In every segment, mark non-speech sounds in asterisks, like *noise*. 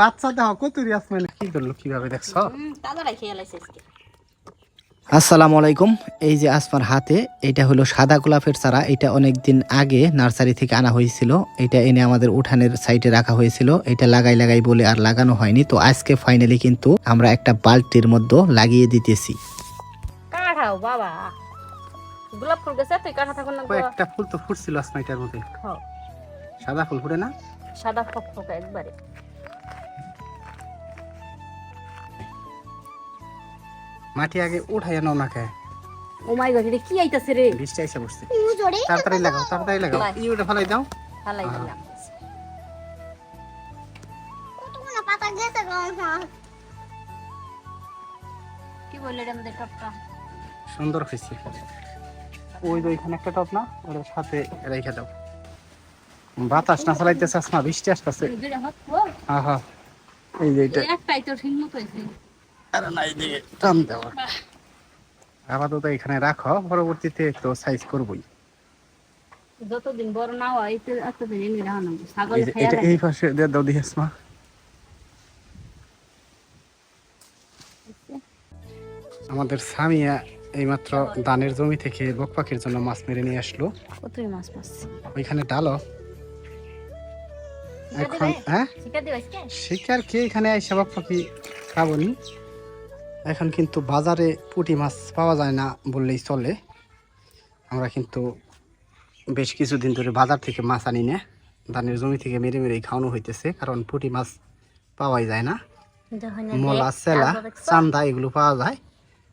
বাচ্চা দেহ কতুরি আসমানে কি করল কীভাবে দেখছ? তাজারাই খেয়ে লাইছে আজকে। আসসালামু আলাইকুম। এই যে আসমার হাতে এটা হলো সাদা গোলাপের চারা। এটা অনেক দিন আগে নার্সারি থেকে আনা হয়েছিল। এটা এনে আমাদের উঠানের সাইডে রাখা হয়েছিল। এটা লাগাই লাগাই বলে আর লাগানো হয়নি। তো আজকে ফাইনালি কিন্তু আমরা একটা বালতির মধ্যে লাগিয়ে দিতেছি। কাঠাও বাবা। গোলাপ ফুল গেছে তুই কাঠা থাকুন না গো। কয়েকটা ফুল তো ফুটছিল আসমা এটার মধ্যে। সাদা ফুল ফুটে না? সাদা ফক ফক একবারে। মাটি আগে উঠাইয়া নাও না খায় ও মাই গড এটা কি আইতাছে রে? বৃষ্টি আইসা বসছে। তাড়াতাড়ি লাগাও তাড়াতাড়ি লাগাও। লাই। ই ওটা ফালাই দাও। হালাই দিলাম। কি বললে আমাদের টপটা? সুন্দর হয়েছে। ওই যে ওইখানে একটা টপ না ওটার সাথে রেখে দাও। বাতাস না চালাইতেছে আসমা বৃষ্টি আসতেছে। হ্যাঁ হ্যাঁ এই যে এটা। একটাই তো ঠিক মতো হয়েছে। আর না এই দিকে টান দেওয়া। আপাতত এখানে রাখো পরবর্তীতে তো সাইজ করবই। যতদিন বড় না হয় এমনি এই ছাগলে এটা এই পাশে দিয়ে দাও দিয়ে আসমা আমাদের সামিয়া এইমাত্র দানের জমি থেকে বক পাখির জন্য মাছ মেরে নিয়ে আসলো। কতই মাছ মাছ? ওইখানে ডালো এখন হ্যাঁ? শিকার কে এখানে আইসা বক পাখি খাবনি? এখন কিন্তু বাজারে পুঁটি মাছ পাওয়া যায় না বললেই চলে। আমরা কিন্তু বেশ কিছুদিন ধরে বাজার থেকে মাছ আনি না। ধানের জমি থেকে মেরে মেরে খাওয়ানো হইতেছে কারণ পুঁটি মাছ পাওয়াই যায় না। মলা সেলা চান্দা এগুলো পাওয়া যায়।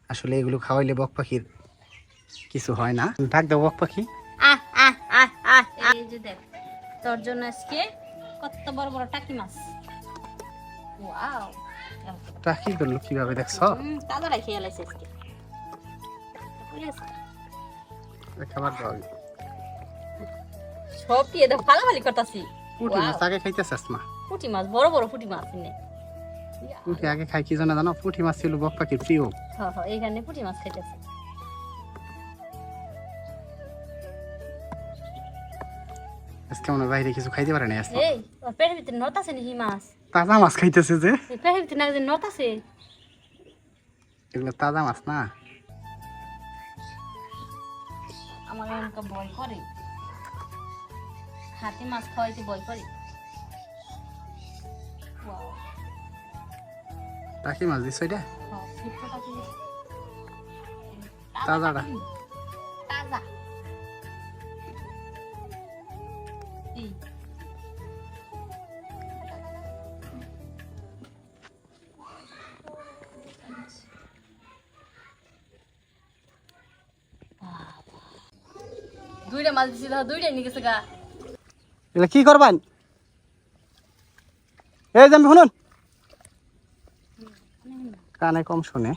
আসলে এগুলো খাওয়াইলে বক পাখির কিছু হয় না। ডাক দাও বক পাখি। তোর জন্য আজকে কত বড় বড় টাকি মাছ। ওয়াও। কি করল কীভাবে দেখছ? তাজারাই খেয়ে লাইছে আজকে। খাবার দাও। সব কি এটা ফালাফালি করতাছি। পুঁটি মাছ আগে খাইতেছিস মা পুঁটি মাছ বড় বড় পুঁটি মাছ নে পুঁটি আগে খাই কি জানা জানো? পুঁটি মাছ ছিল বক পাখির প্রিয়। হ্যাঁ হ্যাঁ এইখানে পুঁটি মাছ খাইতেছে। আজকে মনে বাইরে কিছু খাইতে পারে না আজকে এই পেটের ভিতরে নট আছে নাকি মাছ? তাজা মাছ খাইতেছে যে। এগুলো তাজা মাছ না? আমার ভয় করে হাতি মাছ খাওয়াইতে ভয় করে. টাকি মাছ দিছ এটা? হ্যাঁ, শুক্তোটা তাজাটা। তাজা। এই, দুইটা মাছ দিছি দেখো দুইটাই নিয়ে গেছে গা। এগুলো কি করবেন? এই যে শুনুন। কানে কম শুনে।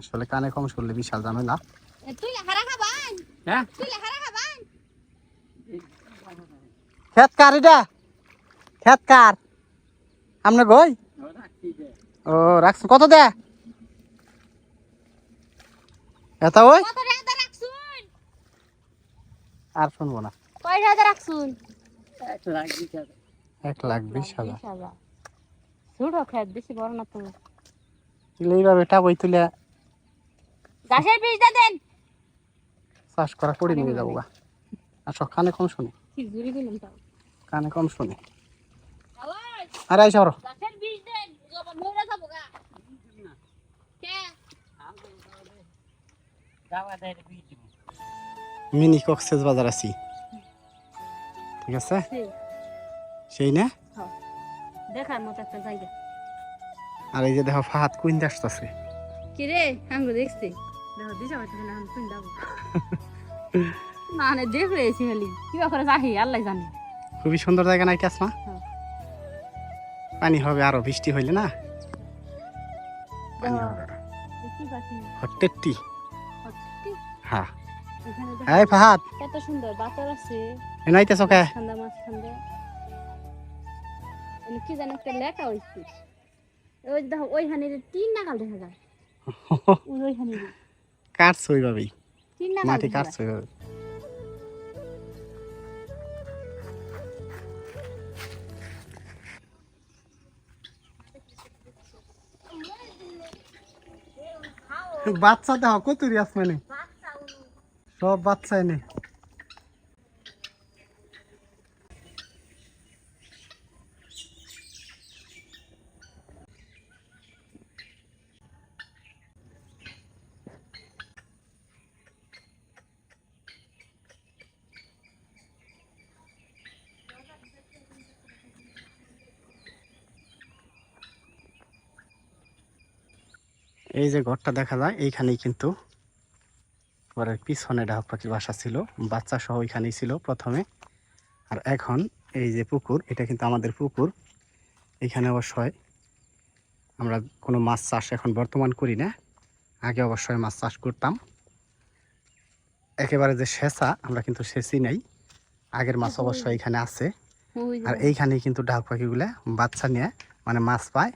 আসলে কানে কম শুনলে বিশাল ঝামেলা। এ, তুই হারা খাবান? হ্যাঁ? তুই হারা খাবান? খেত কার এটা? খেত কার? গই ও রাখছ কত দে? এটা ওই? কত আর শুনব না। কয় টাকা রাখছুন? এক লাখ বিশ হাজার। ছোট খেত বেশি বড় না তো। এইভাবে তুলে গাছের বীজ দা দেন। চাষ করা করে নিয়ে যাব গা। আসো কানে কম শুনে। কানে কম শুনে। আওয়াজ আরে আইসা বড় মিনি কক্সেস বাজার আছি। ঠিক আছে? সেই, না? হ্যাঁ। দেখার মতো একটা জায়গা। আর এই যে দেখো ফাহাত কুইন আসতেছে। কি রে? আমি দেখছি। দেখো দিশা না আমি শুন যাব না না দেখ রয়েছি খালি। কি করে যাহি আল্লাহ জানে। খুবই সুন্দর জায়গা না এটা আসমা হ্যাঁ। পানি হবে আরও বৃষ্টি হইলে না? পানি হবে। হ্যাঁ। এই ফাহাদ। কত সুন্দর বাতাস আছে। এনাইতে চোখে ঠান্ডা মাছ ঠান্ডা কি জানো একটা লেখা হইছে। ওই দেখো ওইখানে তিন নাগাল দেখা যায়। *laughs* তিন নাগাল মাটি বাচ্চা দেখো কতুরি আসমানি সব বাচ্চা এনে এই যে ঘরটা দেখা যায় এইখানেই কিন্তু ঘরের পিছনে ডাক পাখির বাসা ছিল বাচ্চা সহ ওইখানেই ছিল প্রথমে। আর এখন এই যে পুকুর এটা কিন্তু আমাদের পুকুর এখানে অবশ্যই আমরা কোনো মাছ চাষ এখন বর্তমান করি না আগে অবশ্যই মাছ চাষ করতাম। একেবারে যে সেচা আমরা কিন্তু সেচি নাই আগের মাছ অবশ্যই এখানে আছে। আর এইখানেই কিন্তু ডাক পাখিগুলা বাচ্চা নিয়ে মানে মাছ পায়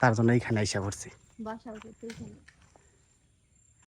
তার জন্য এইখানে এসে পড়ছি।